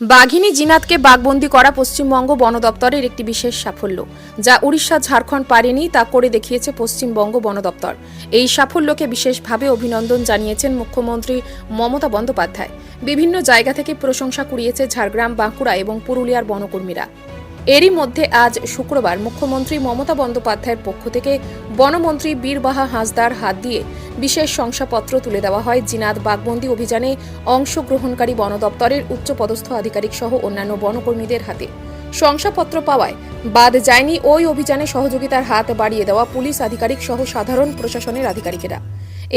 বাঘিনী জিনাতকে বাঘবন্দি করা পশ্চিমবঙ্গ বন দপ্তরের একটি বিশেষ সাফল্য, যা উড়িষ্যা, ঝাড়খণ্ড পারেনি তা করে দেখিয়েছে পশ্চিমবঙ্গ বন দপ্তর। এই সাফল্যকে বিশেষভাবে অভিনন্দন জানিয়েছেন মুখ্যমন্ত্রী মমতা বন্দ্যোপাধ্যায়। বিভিন্ন জায়গা থেকে প্রশংসা কুড়িয়েছে ঝাড়গ্রাম, বাঁকুড়া এবং পুরুলিয়ার বনকর্মীরা। এরই মধ্যে আজ শুক্রবার মুখ্যমন্ত্রী মমতা বন্দ্যোপাধ্যায়ের পক্ষ থেকে বনমন্ত্রী বীরবাহা হাঁসদার হাত দিয়ে বিশেষ শংসাপত্র তুলে দেওয়া হয়। জিনাত বাঘবন্দি অভিযানে অংশগ্রহণকারী বন দপ্তরের উচ্চপদস্থ আধিকারিক সহ অন্যান্য বনকর্মীদের হাতে। শংসাপত্র পাওয়ায় বাদ যায়নি ওই অভিযানে সহযোগিতার হাত বাড়িয়ে দেওয়া পুলিশ আধিকারিক সহ সাধারণ প্রশাসনের আধিকারিকেরা।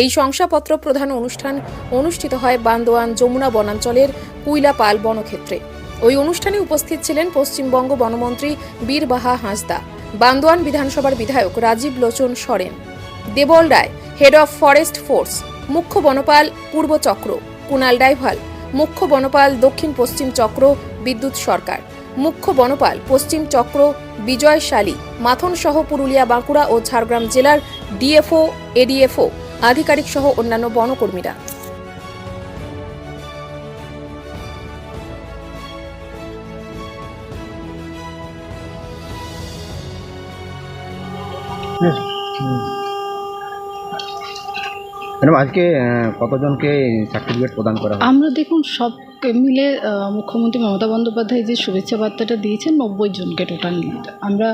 এই শংসাপত্র প্রধান অনুষ্ঠান অনুষ্ঠিত হয় বান্দোয়ান যমুনা বনাঞ্চলের কুইলাপাল বনক্ষেত্রে। ওই অনুষ্ঠানে উপস্থিত ছিলেন পশ্চিমবঙ্গ বনমন্ত্রী বীরবাহা হাঁসদা, বান্দোয়ান বিধানসভার বিধায়ক Rajib Lochan Soren, Debal Roy head of forest force মুখ্য বনপাল পূর্ব চক্র, কুনাল ডাইভাল, মুখ্য বনপাল দক্ষিণ পশ্চিম চক্র, বিদ্যুৎ সরকার, মুখ্য বনপাল পশ্চিম চক্র, বিজয় শালী মাথন সহ পুরুলিয়া, বাঁকুড়া ও ঝাড়গ্রাম জেলার ডিএফও, এডিএফও আধিকারিক সহ অন্যান্য বনকর্মীরা। ম্যাডাম আজকে কতজনকে সার্টিফিকেট প্রদান করা আমরা দেখুন সব মিলে মুখ্যমন্ত্রী মমতা বন্দ্যোপাধ্যায় যে শুভেচ্ছা বার্তাটা দিয়েছেন নব্বই জনকে টোটাল আমরা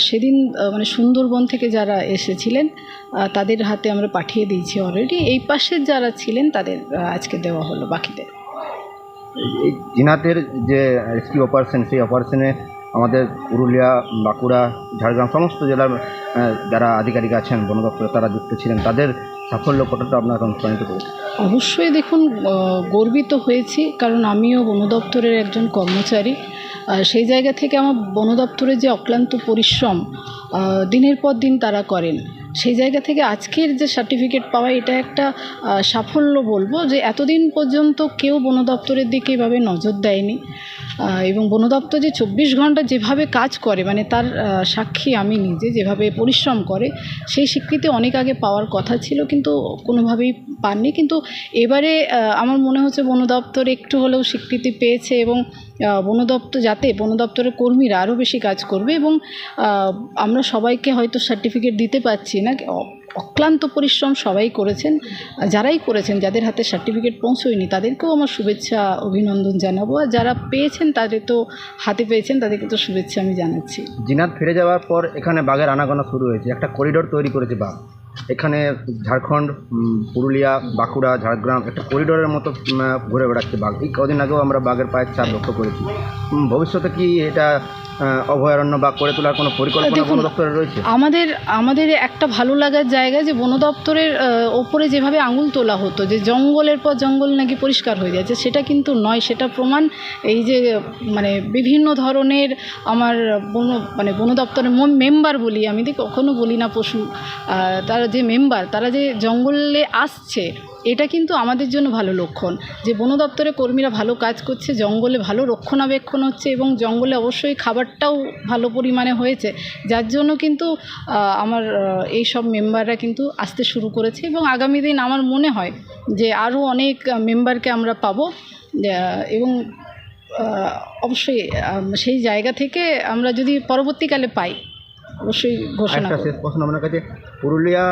সেদিন মানে সুন্দরবন থেকে যারা এসেছিলেন তাদের হাতে আমরা পাঠিয়ে দিয়েছি অলরেডি এই পাশের যারা ছিলেন তাদের আজকে দেওয়া হলো বাকিদের। এই জিনাতের যে রেস্কিউ অপারেশন সেই অপারেশনে আমাদের পুরুলিয়া বাঁকুড়া ঝাড়গ্রাম সমস্ত জেলার যারা আধিকারিক আছেন, বন দপ্তরে তারা যুক্ত ছিলেন, তাদের সাফল্য কতটা আপনার অনুপ্রাণিত করেছে অবশ্যই দেখুন গর্বিত হয়েছি, কারণ আমিও বন দপ্তরের একজন কর্মচারী। সেই জায়গা থেকে আমার বন দপ্তরের যে অক্লান্ত পরিশ্রম দিনের পর দিন তারা করেন। সেই জায়গা থেকে আজকের যে সার্টিফিকেট পাওয়া, এটা একটা সাফল্য বলব যে এতদিন পর্যন্ত কেউ বন দপ্তরের দিকে এভাবে নজর দেয়নি। এবং বন দপ্তর যে চব্বিশ ঘণ্টা যেভাবে কাজ করে মানে তার সাক্ষী আমি নিজে যেভাবে পরিশ্রম করে, সেই স্বীকৃতি অনেক আগে পাওয়ার কথা ছিল, কিন্তু কোনোভাবেই পাননি। কিন্তু এবারে আমার মনে হচ্ছে বন দপ্তর একটু হলেও স্বীকৃতি পেয়েছে এবং বন দপ্তর যাতে বন দপ্তরের কর্মীরা আরও বেশি কাজ করবে এবং আমরা সবাইকে হয়তো সার্টিফিকেট দিতে পারছি না। অক্লান্ত পরিশ্রম সবাই করেছেন। যারাই করেছেন, যাদের হাতে সার্টিফিকেট পৌঁছয়নি, তাদেরকেও আমার শুভেচ্ছা, অভিনন্দন জানাব। আর যারা পেয়েছেন, তাদের তো হাতে পেয়েছেন, তাদেরকে তো শুভেচ্ছা আমি জানাচ্ছি। জিনাত ফিরে যাওয়ার পর এখানে বাঘের আনাগোনা শুরু হয়েছে। একটা করিডোর তৈরি করেছে বাঘ। এখানে ঝাড়খণ্ড পুরুলিয়া, বাঁকুড়া, ঝাড়গ্রাম একটা করিডোরের মতো ঘুরে বেড়াচ্ছে বাঘ। এই কদিন আগেও আমরা বাঘের পায়ের ছাপ লক্ষ্য করেছি। ভবিষ্যতে কি এটা অভয়ারণ্য বা করে তোলার কোনো পরিকল্পনা দেখুন, বন দপ্তরে রয়েছে? আমাদের আমাদের একটা ভালো লাগার জায়গা যে বন দপ্তরের ওপরে যেভাবে আঙুল তোলা হতো যে জঙ্গলের পর জঙ্গল নাকি পরিষ্কার হয়ে যাচ্ছে সেটা কিন্তু নয় সেটা প্রমাণ এই যে মানে বিভিন্ন ধরনের আমার বন মানে বন দপ্তরের মেম্বার বলি আমি তো কখনো বলি না পশু তারা যে মেম্বার তারা যে জঙ্গলে আসছে এটা কিন্তু আমাদের জন্য ভালো লক্ষণ যে বন দপ্তরের কর্মীরা ভালো কাজ করছে জঙ্গলে ভালো রক্ষণাবেক্ষণ হচ্ছে এবং জঙ্গলে অবশ্যই খাবারটাও ভালো পরিমাণে হয়েছে যার জন্য কিন্তু আমার এই সব মেম্বাররা কিন্তু আসতে শুরু করেছে এবং আগামী দিন আমার মনে হয় যে আরও অনেক মেম্বারকে আমরা পাবো এবং অবশ্যই সেই জায়গা থেকে আমরা যদি পরবর্তীকালে পাই অবশ্যই ঘোষণা শেষ প্রশ্ন আপনার কাছে। পুরুলিয়া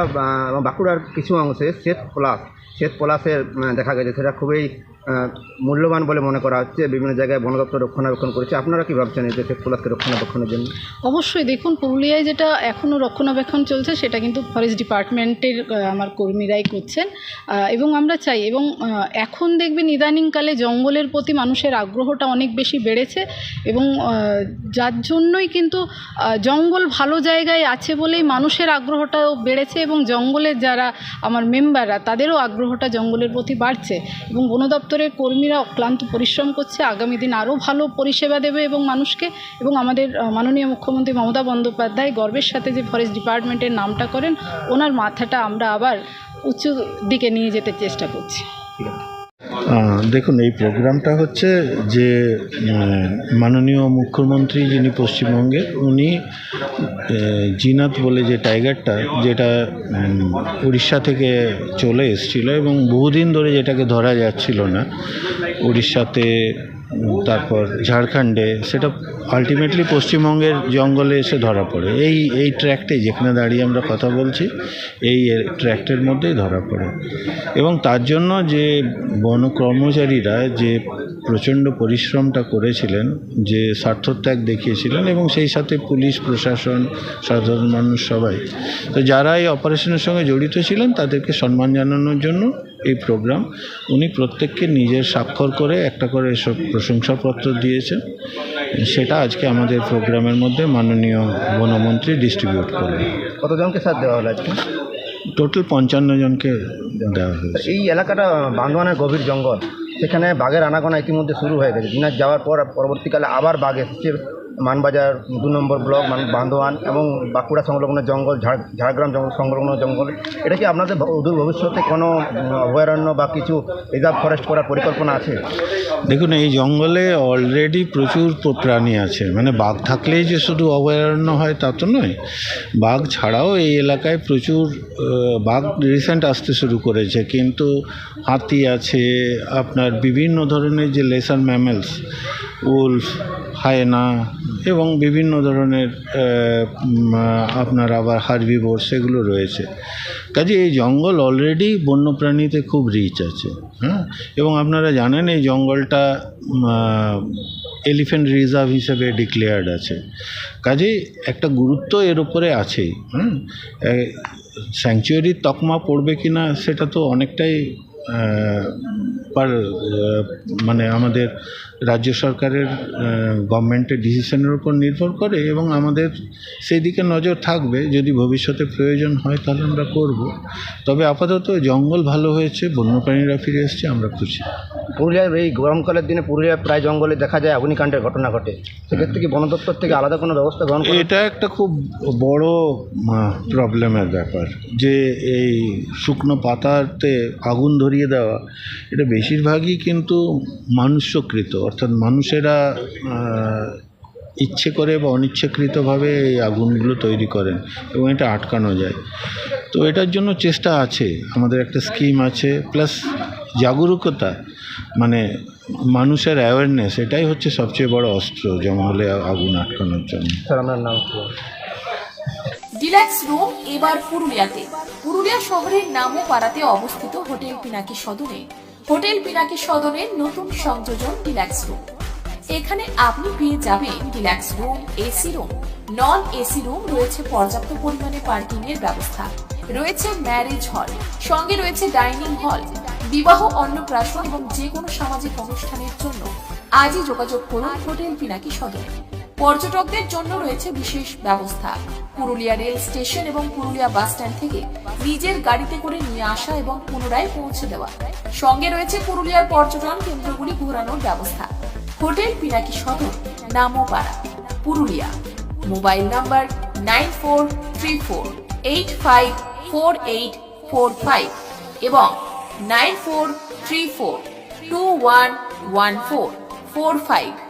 এবং বাঁকুড়ার কিছু অংশে শ্বেত পলাশ শ্বেত পলাশের দেখা গেছে। সেটা খুবই মূল্যবান বলে মনে করা হচ্ছে, বিভিন্ন জায়গায় বন দপ্তর রক্ষণাবেক্ষণ করেছে। আপনারা কি ভাবছেন এই যে শ্বেত রক্ষণাবেক্ষণের জন্য? অবশ্যই দেখুন, পুরুলিয়ায় যেটা এখনও রক্ষণাবেক্ষণ চলছে, সেটা কিন্তু ফরেস্ট ডিপার্টমেন্টের আমার কর্মীরাই করছেন। এবং আমরা চাই, এবং এখন দেখবেন ইদানিংকালে জঙ্গলের প্রতি মানুষের আগ্রহটা অনেক বেশি বেড়েছে। এবং যার জন্যই কিন্তু জঙ্গল ভালো জায়গায় আছে বলেই মানুষের আগ্রহটাও বেড়েছে এবং জঙ্গলের যারা আমার মেম্বাররা তাদেরও আগ্রহটা জঙ্গলের প্রতি বাড়ছে। এবং বন দপ্তরের কর্মীরা অক্লান্ত পরিশ্রম করছে। আগামী দিন আরও ভালো পরিষেবা দেবে এবং মানুষকে এবং আমাদের মাননীয় মুখ্যমন্ত্রী মমতা বন্দ্যোপাধ্যায় গর্বের সাথে যে ফরেস্ট ডিপার্টমেন্টের নামটা করেন, ওনার মাথাটা আমরা আবার উচ্চ দিকে নিয়ে যেতে চেষ্টা করছি। দেখুন, এই প্রোগ্রামটা হচ্ছে যে মাননীয় মুখ্যমন্ত্রী যিনি পশ্চিমবঙ্গের, উনি জিনাত বলে যে টাইগারটা, যেটা উড়িষ্যা থেকে চলে এসেছিল এবং বহুদিন ধরে যেটাকে ধরা যাচ্ছিল না, উড়িষ্যাতে তারপর ঝাড়খণ্ডে, সেটা আলটিমেটলি পশ্চিমবঙ্গের জঙ্গলে এসে ধরা পড়ে। এই এই ট্র্যাকটে যেখানে দাঁড়িয়ে আমরা কথা বলছি, এই ট্র্যাক্টের মধ্যেই ধরা পড়ে। এবং তার জন্য যে বন কর্মচারীরা যে প্রচণ্ড পরিশ্রমটা করেছিলেন, যে স্বার্থত্যাগ দেখিয়েছিলেন এবং সেই সাথে পুলিশ, প্রশাসন, সাধারণ মানুষ সবাই, তো যারা এই অপারেশনের সঙ্গে জড়িত ছিলেন, তাদেরকে সম্মান জানানোর জন্য এই প্রোগ্রাম উনি প্রত্যেককে নিজের স্বাক্ষর করে একটা করে এসব প্রশংসাপত্র দিয়েছেন। সেটা আজকে আমাদের প্রোগ্রামের মধ্যে মাননীয় বনমন্ত্রী ডিস্ট্রিবিউট করবেন। কতজনকে সাথ দেওয়া হলো আজকে? টোটাল পঞ্চান্ন জনকে দেওয়া হয়েছে। এই এলাকাটা বান্দোয়ানের গভীর জঙ্গল। সেখানে বাঘের আনাগোনা ইতিমধ্যে শুরু হয়ে গেছে। দিনাজ যাওয়ার পর পরবর্তীকালে আবার বাঘ এসেছে। মানবাজার দু নম্বর ব্লক, মান, বান্দোয়ান এবং বাঁকুড়া সংলগ্ন জঙ্গল, ঝাড়, ঝাড়গ্রাম জঙ্গল, সংলগ্ন জঙ্গল। এটা কি আপনাদের অদূর ভবিষ্যতে কোনো অভয়ারণ্য বা কিছু রিজার্ভ ফরেস্ট করার পরিকল্পনা আছে? দেখুন, এই জঙ্গলে অলরেডি প্রচুর প্রাণী আছে। মানে বাঘ থাকলেই যে শুধু অভয়ারণ্য হয় তা তো নয়, বাঘ ছাড়াও এই এলাকায় প্রচুর বাঘ রিসেন্ট আসতে শুরু করেছে। কিন্তু হাতি আছে, আপনার বিভিন্ন ধরনের যে লেসার ম্যামেলস উলফ হায়না এবং বিভিন্ন ধরনের আপনার আবার হার্বিভোর সেগুলো রয়েছে। কাজে এই জঙ্গল অলরেডি বন্যপ্রাণীতে খুব রিচ আছে হ্যাঁ? এবং আপনারা জানেন এই জঙ্গলটা এলিফেন্ট রিজার্ভ হিসেবে ডিক্লেয়ার্ড আছে। কাজেই একটা গুরুত্ব এর উপরে আছেই, হুম? স্যাংচুয়ারির তকমা পড়বে কি না সেটা তো অনেকটাই পার মানে আমাদের রাজ্য সরকারের গভর্নমেন্টের ডিসিশনের উপর নির্ভর করে এবং আমাদের সেই দিকে নজর থাকবে। যদি ভবিষ্যতে প্রয়োজন হয় তাহলে আমরা করব। তবে আপাতত জঙ্গল ভালো হয়েছে, বন্যপ্রাণীরা ফিরে এসছে, আমরা খুশি। পুরুলিয়ার এই গরমকালের দিনে পুরুলিয়ার প্রায় জঙ্গলে দেখা যায় অগ্নিকাণ্ডের ঘটনা ঘটে। সেক্ষেত্রে কি বন দপ্তর থেকে আলাদা কোনো ব্যবস্থা গ্রহণ এটা একটা খুব বড় প্রবলেমের ব্যাপার। যে এই শুকনো পাতাতে আগুন ধরিয়ে দেওয়া, এটা বেশিরভাগই কিন্তু মানুষ্যকৃত। অর্থাৎ মানুষেরা ইচ্ছে করে বা অনিচ্ছাকৃতভাবে এই আগুনগুলো তৈরি করেন এবং এটা আটকানো যায়। তো এটার জন্য চেষ্টা আছে। আমাদের একটা স্কিম আছে। প্লাস জাগরুকতা মানে মানুষের অ্যাওয়ারনেস এটাই হচ্ছে সবচেয়ে বড় অস্ত্র জঙ্গলে আগুন আটকানোর জন্য। স্যার আপনার নাম? ডিলাক্স রুম এবার পুরুলিয়াতে। পুরুলিয়া শহরের নামও পাড়াতে অবস্থিত হোটেল পিনাকি সদনে। হোটেল পিনাকি সদনের নতুন সংযোজন ডিলাক্স রুম। এখানে আপনি পেয়ে যাবেন deluxe room AC room. Non AC room রয়েছে পর্যাপ্ত পরিমাণে পার্কিং এর ব্যবস্থা। রয়েছে ম্যারেজ হল। সঙ্গে রয়েছে ডাইনিং হল। বিবাহ, অন্নপ্রাশন এবং যে কোনো সামাজিক অনুষ্ঠানের জন্য আজই যোগাযোগ করুন হোটেল পিনাকি সদনে পর্যটকদের জন্য রয়েছে বিশেষ ব্যবস্থা। পুরুলিয়া রেল স্টেশন এবং পুরুলিয়া বাস স্ট্যান্ড থেকে নিজের গাড়িতে করে নিয়ে আসা এবং পুনরায় পৌঁছে দেওয়া। সঙ্গে রয়েছে পুরুলিয়ার পর্যটন কেন্দ্রগুলি ঘোরানোর ব্যবস্থা। Hotel Pinaki Sadar, Namopara, Purulia. Mobile number nine four three four eight five four eight four five এবং 9434 2114 45